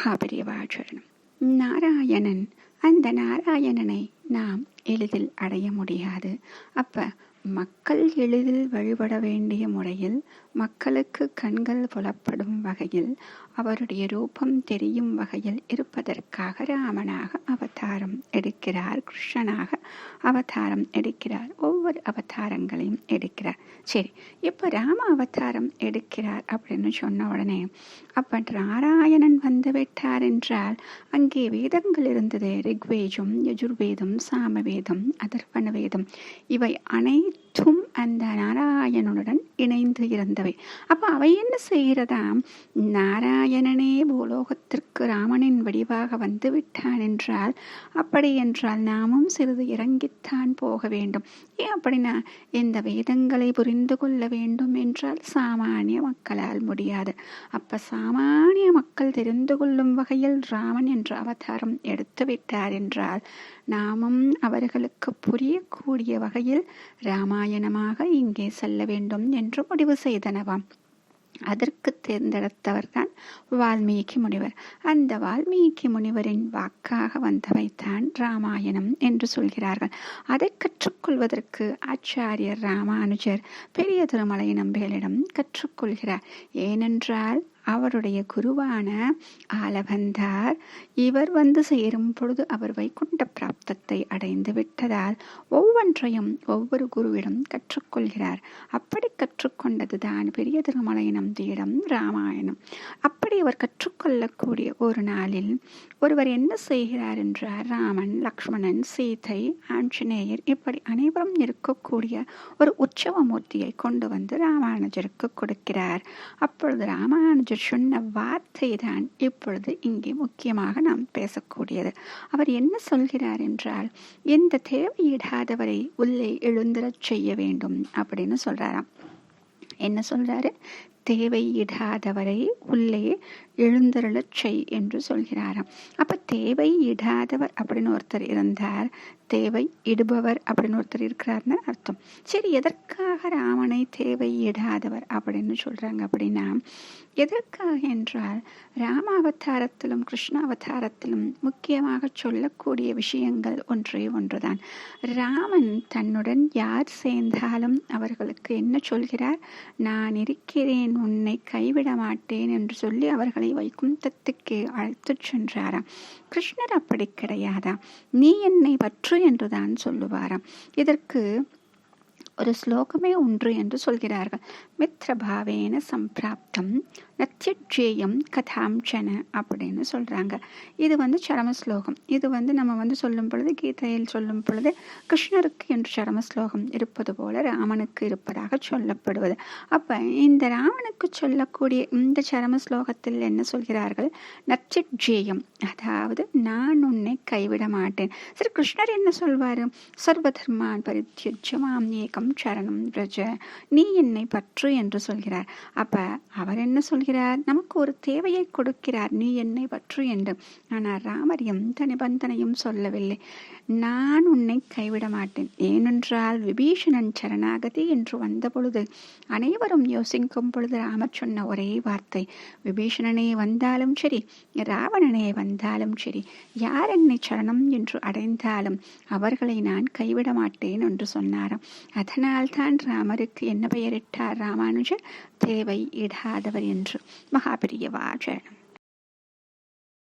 மகாபெரியவாச்சரணம் நாராயணன் அந்த நாராயணனை நாம் எளிதில் அடைய முடியாது. அப்ப மக்கள் எளிதில் வழிபட வேண்டிய முறையில் மக்களுக்கு கண்கள் புலப்படும் வகையில் அவருடைய ரூபம் தெரியும் வகையில் இருப்பதற்காக ராமனாக அவதாரம் எடுக்கிறார் கிருஷ்ணனாக அவதாரம் எடுக்கிறார் ஒவ்வொரு அவதாரங்களையும் எடுக்கிறார். சரி இப்போ ராம அவதாரம் எடுக்கிறார் அப்படின்னு சொன்ன உடனே அப்போ நாராயணன் வந்து விட்டார் என்றால் அங்கே வேதங்கள் இருந்தது. ரிக்வேஜம் யஜுர்வேதம் சாமவேதம் அதர்வண வேதம் இவை அனைத்தும் அந்த நாராயணனுடன் இணைந்து இருந்தவை. அப்போ அவை என்ன செய்கிறதாம் நாராயணனே பூலோகத்திற்கு ராமனின் வடிவாக வந்து விட்டான் என்றால் அப்படி என்றால் நாமும் சிறிது இறங்கித்தான் போக வேண்டும். ஏன் அப்படின்னா இந்த வேதங்களை புரிந்து கொள்ள வேண்டும் என்றால் சாமானிய மக்களால் முடியாது. அப்ப சாமானிய மக்கள் தெரிந்து கொள்ளும் வகையில் ராமன் என்ற அவதாரம் எடுத்து விட்டார் என்றால் நாமும் அவர்களுக்கு புரியக்கூடிய வகையில் ராமாயணமாக இங்கே செல்ல வேண்டும் என்று என்று முடிவு செய்தனவாம். அதற்கு தேர்ந்தெடுத்தவர்தான் வால்மீகி முனிவர். அந்த வால்மீகி முனிவரின் வாக்காக வந்தவைத்தான் ராமாயணம் என்று சொல்கிறார்கள். அதை கற்றுக்கொள்வதற்கு ஆச்சாரியர் ராமானுஜர் பெரிய திருமலை நம்பிகளிடம் கற்றுக்கொள்கிறார். ஏனென்றால் அவருடைய குருவான ஆலபந்தார். இவர் வந்து சேரும் பொழுது அவர் வைகுண்ட பிராப்தத்தை அடைந்து விட்டதால் ஒவ்வொன்றையும் ஒவ்வொரு குருவிடம் கற்றுக்கொள்கிறார். அப்படி கற்றுக்கொண்டதுதான் பெரிய திருமலையனம் தீடம் ராமாயணம். அப்படி அவர் கற்றுக்கொள்ளக்கூடிய ஒரு நாளில் ஒருவர் என்ன செய்கிறார் என்றார். ராமன் லக்ஷ்மணன் சீதை ஆஞ்சநேயர் இப்படி அனைவரும் இருக்கக்கூடிய ஒரு உற்சவ மூர்த்தியை கொண்டு வந்து ராமானுஜருக்கு கொடுக்கிறார். அப்பொழுது ராமானுஜர் சொன்ன வார்த்தை தான் இப்பொழுது இங்கே முக்கியமாக நாம் பேசக்கூடியது. அவர் என்ன சொல்கிறார் என்றால் எந்த தேவையிடாதவரை உள்ளே எழுந்திரச் செய்ய வேண்டும் அப்படின்னு சொல்றாராம். என்ன சொல்றாரு? தேவையிடாதவரை உள்ளே எழுந்தருளச் செய் என்று சொல்கிறாராம். அப்ப தேவை இடாதவர் அப்படின்னு ஒருத்தர் இருந்தார் தேவை இடுபவர் அப்படின்னு ஒருத்தர் இருக்கிறார்னு அர்த்தம். சரி எதற்காக ராமனை தேவை இடாதவர் அப்படின்னு சொல்றாங்க அப்படின்னா எதற்காக என்றால் ராம அவதாரத்திலும் கிருஷ்ண அவதாரத்திலும் முக்கியமாக சொல்லக்கூடிய விஷயங்கள் ஒன்றே ஒன்றுதான். ராமன் தன்னுடன் யார் சேர்ந்தாலும் அவர்களுக்கு என்ன சொல்கிறார்? நான் இருக்கிறேன் உன்னை கைவிட மாட்டேன் என்று சொல்லி அவர்களை வைகுந்தத்துக்கு அழைத்துச் சென்றாராம். கிருஷ்ணர் அப்படி கிடையாதா நீ என்னை பற்று என்றுதான் சொல்லுவாராம். இதற்கு ஒரு ஸ்லோகமே ஒன்று என்று சொல்கிறார்கள். மித்ரபாவேன சம்பிராப்தம். நத்தியஜேயம் கதாம்சன அப்படின்னு சொல்கிறாங்க இது வந்து சரம ஸ்லோகம் இது வந்து நம்ம வந்து சொல்லும் பொழுது கீதையில் சொல்லும் பொழுது கிருஷ்ணருக்கு என்று சரம ஸ்லோகம் இருப்பது போல ராமனுக்கு இருப்பதாக சொல்லப்படுவது. அப்போ இந்த ராமனுக்கு சொல்லக்கூடிய இந்த சரம ஸ்லோகத்தில் என்ன சொல்கிறார்கள்? நச்சிஜேயம் அதாவது நான் உன்னை கைவிட மாட்டேன். சரி கிருஷ்ணர் என்ன சொல்வார்? சர்வதர்மான் பரித்தியஜமாம் ஏகம் சரணம் பிரஜ நீ என்னை பற்று என்று சொல்கிறார். அப்போ அவர் என்ன சொல்கிறார்? நமக்கு ஒரு தேவையை கொடுக்கிறார். நீ என்னை பற்று என்று. ஆனால் ராமர் எந்த நிபந்தனையும் சொல்லவில்லை. நான் உன்னை கைவிட மாட்டேன். ஏனென்றால் விபீஷணன் சரணாகதி என்று வந்த பொழுது அனைவரும் யோசிக்கும் பொழுது ராமர் சொன்ன ஒரே வார்த்தை விபீஷணனே வந்தாலும் சரி ராவணனே வந்தாலும் சரி யார் என்னை சரணம் என்று அடைந்தாலும் அவர்களை நான் கைவிட மாட்டேன் என்று சொன்னாராம். அதனால்தான் ராமருக்கு என்ன பெயரிட்டார்? ராமானுஜர் தேவை இடாதவர் என்று. மகாபெரியவா சரணம்